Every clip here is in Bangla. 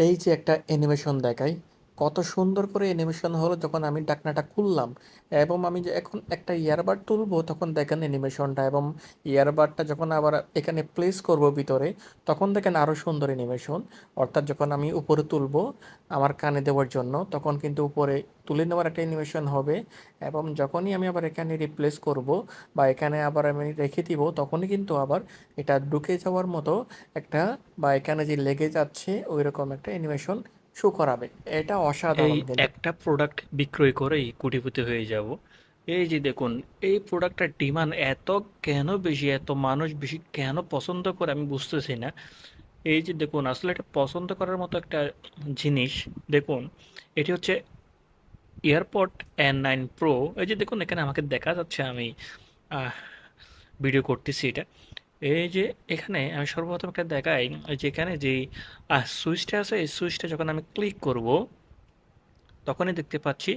এই যে একটা অ্যানিমেশন দেখাই কত সুন্দর করে অ্যানিমেশন হলো যখন আমি ডাকনাটা খুললাম এবং আমি যে এখন একটা ইয়ারবাড তুলবো তখন দেখেন অ্যানিমেশনটা এবং ইয়ারবাডটা যখন আবার এখানে প্লেস করব ভিতরে, তখন দেখেন আরও সুন্দর অ্যানিমেশন অর্থাৎ যখন আমি উপরে তুলবো আমার কানে দেওয়ার জন্য, তখন কিন্তু উপরে তুলে নেওয়ার একটা অ্যানিমেশন হবে এবং যখনই আমি আবার এখানে রিপ্লেস করব বা এখানে আবার আমি রেখে দিব, তখনই কিন্তু আবার এটা ঢুকে যাওয়ার মতো একটা বা এখানে যে লেগে যাচ্ছে ওই রকম একটা অ্যানিমেশন শো করাবে। এটা অসাধারণ একটা প্রোডাক্ট বিক্রয় করেই কোটিপতি হয়ে যাব। এই যে দেখুন এই প্রোডাক্টটার ডিমান্ড এত কেন বেশি এত মানুষ বেশি কেন পছন্দ করে আমি বুঝতেছি না। এই যে দেখুন আসলে এটা পছন্দ করার মতো একটা জিনিস দেখুন এটি হচ্ছে এয়ারপড এন নাইন প্রো এই যে দেখুন এখানে আমাকে দেখা যাচ্ছে আমি ভিডিও করতেছি এটা। এই যে এখানে আমি সর্বপ্রথম একটা দেখাই এই যে সুইচটা আছে, এই সুইচটা যখন আমি ক্লিক করব, তখনই দেখতে পাচ্ছি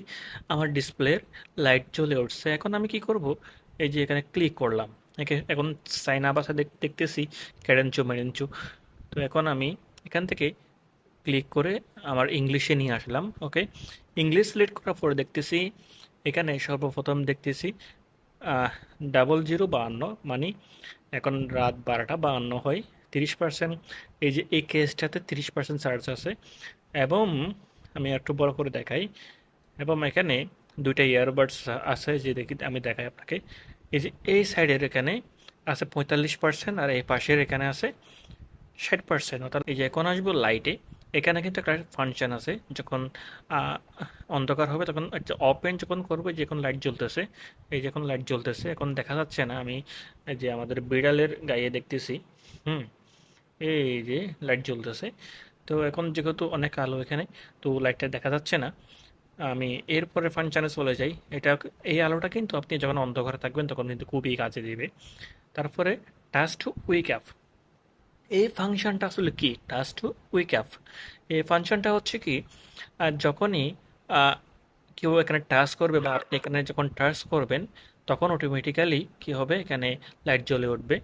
আমার ডিসপ্লের লাইট জ্বলে উঠছে। এখন আমি কি করব? এই যে এখানে ক্লিক করলাম। এখন সাইন আপ দেখ- দেখতেছি ক্যাডেনচো মেডেনচো তো এখন আমি এখান থেকে ক্লিক করে আমার ইংলিশে নিয়ে আসলাম ওকে ইংলিশ সিলেক্ট করার পরে দেখতেছি, এখানে সর্বপ্রথম দেখতেছি ডাবল জিরো বাহান্ন মানে এখন রাত বারোটা বাহান্ন হয়, তিরিশ পার্সেন্ট এই যে এই কেসটাতে তিরিশ পার্সেন্ট চার্জ আছে। এবং আমি একটু বড় করে দেখাই। এবং এখানে দুইটা ইয়ারবাডস আছে, যে দেখি, আমি দেখাই আপনাকে। এই যে এই সাইডের এখানে আছে পঁয়তাল্লিশ পার্সেন্ট আর এই পাশের এখানে আছে ষাট পার্সেন্ট অর্থাৎ এই যে এখন আসব লাইটে এখানে কিন্তু একটা ফাংশন আছে, যখন অন্ধকার হবে তখন একটা ওপেন যখন করবে, যে যখন লাইট জ্বলতেছে, এই যে এখন লাইট জ্বলতেছে, এখন দেখা যাচ্ছে না, আমি যে আমাদের বিড়ালের গায়ে দেখতেছি, হুম, এই যে লাইট জ্বলতেছে, তো এখন যেহেতু অনেক আলো এখানে, তো লাইটটা দেখা যাচ্ছে না, আমি এরপরে ফাংশনে চলে যাই, এটা এই আলোটা কিন্তু আপনি যখন অন্ধকারে থাকবেন তখন কিন্তু খুবই কাজে দেবে, তারপরে টাচ টু উইক অ্যাপ এই ফাংশনটা আসলে কি? টাচ টু উইক অ্যাপ এই ফাংশনটা হচ্ছে কি যখনই কেউ এখানে টাচ করবে বা আপনি এখানে যখন টাচ করবেন, তখন অটোমেটিক্যালি কি হবে? এখানে লাইট জ্বলে উঠবে।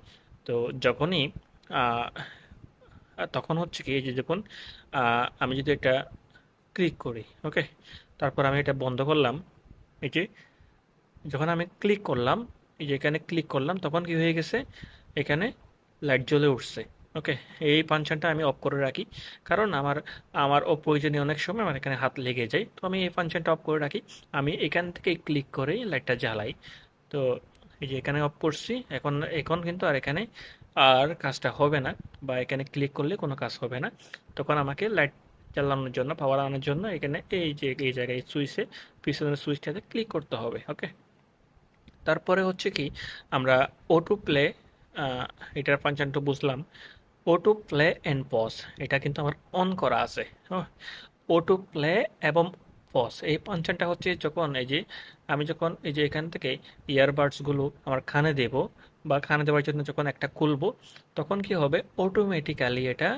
তো যখনই তখন হচ্ছে কি, এই যে দেখুন আমি যদি এটা ক্লিক করি ওকে তারপর আমি এটা বন্ধ করলাম। এই যে, যখন আমি ক্লিক করলাম, এই যে এখানে ক্লিক করলাম, তখন কি হয়ে গেছে? এখানে লাইট জ্বলে উঠছে। ওকে এই ফাংশনটা আমি অফ করে রাখি। কারণ আমার আমার অপ্রয়োজনীয় অনেক সময় আমার এখানে হাত লেগে যায়। তো আমি এই ফাংশনটা অফ করে রাখি। আমি এখান থেকে ক্লিক করেই লাইটটা জ্বালাই। তো এই যে এখানে অফ করছি, এখন এখন কিন্তু আর এখানে আর কাজটা হবে না। বা এখানে ক্লিক করলে কোনো কাজ হবে না। তখন আমাকে লাইট চালানোর জন্য পাওয়ার আনার জন্য এখানে এই যে, এই জায়গায় সুইচে পিছনের সুইচটাতে ক্লিক করতে হবে ওকে তারপরে হচ্ছে কি, আমরা অটো প্লে এটার ফাংশনটা বুঝলাম। অটো প্লে অ্যান্ড পজ এটা কিন্তু আমার অন করা আছে অটো প্লে এবং পজ এই ফাংশনটা হচ্ছে যখন এই যে, আমি যখন এই যে এখান থেকে ইয়ারবাডসগুলো আমার কানে দেব বা কানে দেওয়ার জন্য যখন একটা খুলবো, তখন কি হবে? অটোমেটিক্যালি এটা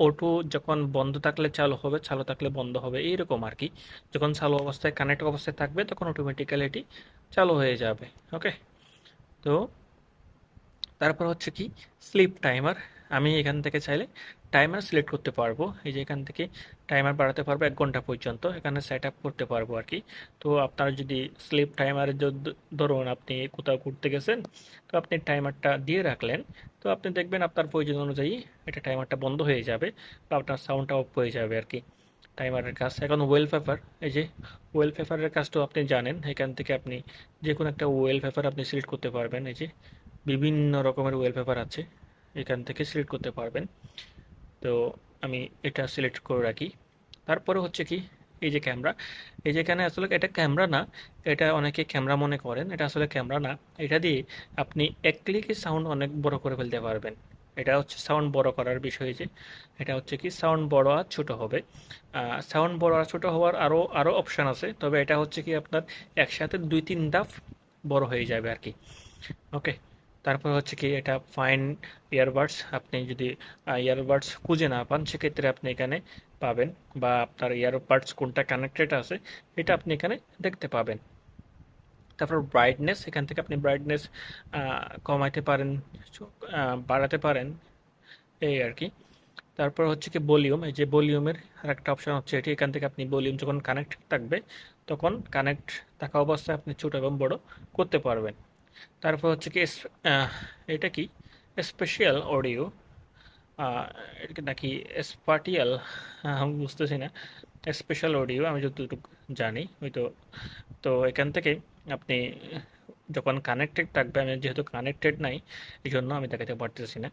অটো যখন বন্ধ থাকলে চালু হবে, চালু থাকলে বন্ধ হবে, এইরকম আর কি যখন চালু অবস্থায় কানেক্ট অবস্থায় থাকবে, তখন অটোমেটিক্যালি এটি চালু হয়ে যাবে ওকে তো তারপর হচ্ছে কি স্লিপ টাইমার আমি এখান থেকে চাইলে টাইমার সিলেক্ট করতে পারব। এই যে এখান থেকে টাইমার বাড়াতে পারব এক ঘণ্টা পর্যন্ত। এখানে সেট আপ করতে পারব আর কি। তো আপনার যদি স্লিপ টাইমারের ধরুন আপনি কোথাও ঘুরতে গেছেন, তো আপনি টাইমারটা দিয়ে রাখলেন, তো আপনি দেখবেন আপনার প্রয়োজন অনুযায়ী এটা টাইমারটা বন্ধ হয়ে যাবে বা আপনার সাউন্ডটা অফ হয়ে যাবে আর কি টাইমারের কাজ। এখন ওয়েল পেপার এই যে ওয়েল পেপারের কাজটাও আপনি জানেন। এখান থেকে আপনি যে কোনো একটা ওয়েল পেপার আপনি সিলেক্ট করতে পারবেন। এই যে বিভিন্ন রকমের ওয়েল পেপার আছে, এখান থেকে সিলেক্ট করতে পারবেন। তো আমি এটা সিলেক্ট করে রাখি। তারপরে হচ্ছে কি, এই যে ক্যামেরা, এই যেখানে আসলে এটা ক্যামেরা না, এটা অনেকে ক্যামেরা মনে করেন, এটা আসলে ক্যামেরা না, এটা দিয়ে আপনি এক ক্লিকে সাউন্ড অনেক বড় করে ফেলতে পারবেন। এটা হচ্ছে সাউন্ড বড় করার বিষয় যে, এটা হচ্ছে কি সাউন্ড বড় আর ছোটো হবে। সাউন্ড বড় আর ছোট হওয়ার আরও আরও অপশান আছে, তবে এটা হচ্ছে কি আপনার একসাথে দুই তিন দাফ বড় হয়ে যাবে আর কি। ওকে তারপর হচ্ছে কি এটা ফাইন ইয়ারবাডস আপনি যদি ইয়ারবাডস খুঁজে না পান, সেক্ষেত্রে আপনি এখানে পাবেন বা আপনার ইয়ারবাডস কোনটা কানেক্টেড আছে, এটা আপনি এখানে দেখতে পাবেন। তারপর ব্রাইটনেস এখান থেকে আপনি ব্রাইটনেস কমাইতে পারেন বাড়াতে পারেন, এই আর কি। তারপর হচ্ছে কি ভলিউম এই যে ভলিউমের আরেকটা অপশন হচ্ছে এটি, এখান থেকে আপনি ভলিউম যখন কানেক্ট থাকবে, তখন কানেক্ট থাকা অবস্থায় আপনি ছোট এবং বড় করতে পারবেন। তারপর হচ্ছে কি এটা কি? স্পেশাল অডিও এটা নাকি স্পাটিয়াল আমি বুঝতেছি না। স্পেশাল অডিও আমি যতটুকু জানি হয়তো তো তো এখান থেকে আপনি যখন কানেক্টেড থাকবে, আমি যেহেতু কানেক্টেড নাই এই জন্য আমি দেখাতে পারতেছি না।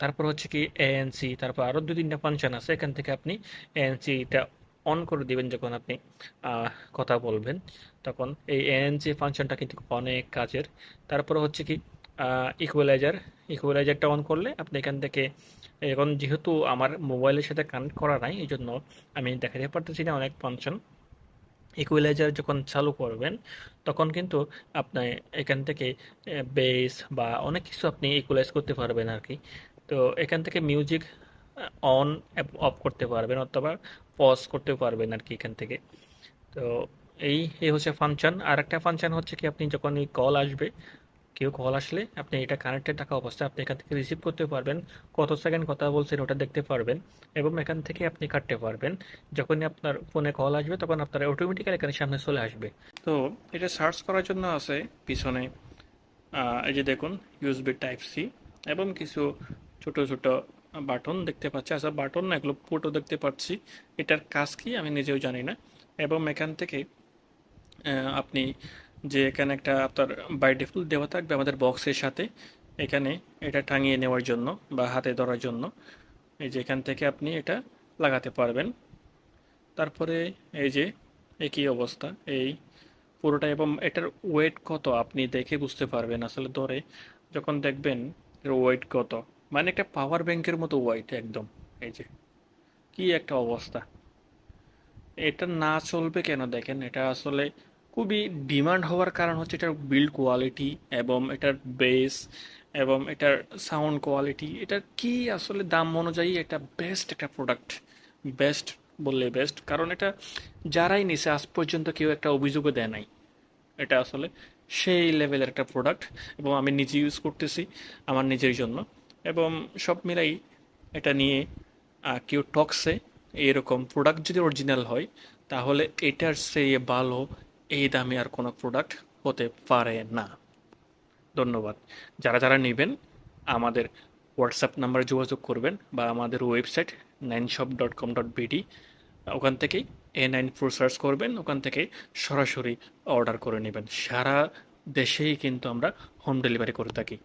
তারপর হচ্ছে কি এএনসি তারপর আরও দু তিনটা ফাংশন আছে, এখান থেকে আপনি এএনসিটা অন করে দিবেন যখন আপনি কথা বলবেন, তখন এই এএনসি ফাংশনটা কিন্তু অনেক কাজের। তারপর হচ্ছে কি ইকুয়ালাইজার ইকুয়ালাইজারটা অন করলে আপনি এখান থেকে, এখন যেহেতু আমার মোবাইলের সাথে কানেক্ট করা নাই এই জন্য আমি দেখাতে পারতেছি না অনেক ফাংশন ইকুয়ালাইজার যখন চালু করবেন, তখন কিন্তু আপনি এখান থেকে বেস বা অনেক কিছু আপনি ইকুয়ালাইজ করতে পারবেন আর কি তো এখান থেকে মিউজিক অন অফ করতে পারবেন অথবা পজ করতে পারবেন আর কি এখান থেকে। তো এই এই হচ্ছে ফাংশন আর একটা ফাংশন হচ্ছে কি, আপনি যখন এই কল আসবে, কেউ কল আসলে আপনি এটা কানেক্টেড থাকা অবস্থায় আপনি এখান থেকে রিসিভ করতে পারবেন। কত সেকেন্ড কথা বলছেন ওটা দেখতে পারবেন এবং এখান থেকে আপনি কাটতে পারবেন। যখনই আপনার ফোনে কল আসবে, তখন আপনার অটোমেটিক্যালি এখানে সামনে চলে আসবে। তো এটা সার্চ করার জন্য আছে পিছনে এই যে দেখুন ইউএসবি টাইপ সি এবং কিছু ছোট ছোট বাটন দেখতে পাচ্ছি। আচ্ছা বাটন না, এগুলো পোর্টও দেখতে পাচ্ছি। এটার কাজ কি আমি নিজেও জানি না। এবং এখান থেকে আপনি যে এখানে একটা আপনার বাই ডিফল্ট দেওয়া থাকবে আমাদের বক্সের সাথে, এখানে এটা টাঙিয়ে নেওয়ার জন্য বা হাতে ধরার জন্য, এই যে এখান থেকে আপনি এটা লাগাতে পারবেন। তারপরে এই যে একই অবস্থা, এই পুরোটা এবং এটার ওয়েট কত আপনি দেখে বুঝতে পারবেন। আসলে ধরে যখন দেখবেন এর ওয়েট কত মানে একটা পাওয়ার ব্যাংকের মতো ওয়েট একদম, এই যে। কি একটা অবস্থা। এটা না চলবে কেন দেখেন, এটা আসলে খুবই ডিমান্ড হওয়ার কারণ হচ্ছে এটার বিল্ড কোয়ালিটি এবং এটার বেস এবং এটার সাউন্ড কোয়ালিটি এটার কি আসলে দাম অনুযায়ী এটা বেস্ট একটা প্রোডাক্ট বেস্ট বললে বেস্ট কারণ এটা যারাই নিছে, আজ পর্যন্ত কেউ একটা অভিযোগও দেয় নাই। এটা আসলে সেই লেভেলের একটা প্রোডাক্ট এবং আমি নিজে ইউজ করতেছি, আমার নিজের জন্য। এবং সব মিলাই এটা নিয়ে কেউ টক্সে এরকম প্রোডাক্ট যদি অরিজিনাল হয়, তাহলে এটার চেয়ে ভালো এই দামে আর কোনো প্রোডাক্ট হতে পারে না। ধন্যবাদ। যারা যারা নেবেন, আমাদের হোয়াটসঅ্যাপ নাম্বারে যোগাযোগ করবেন বা আমাদের website nine shop dot com dot BD ওখান থেকেই এ নাইন প্রো সার্চ করবেন, ওখান থেকে সরাসরি অর্ডার করে নেবেন। সারা দেশেই কিন্তু আমরা হোম ডেলিভারি করে থাকি।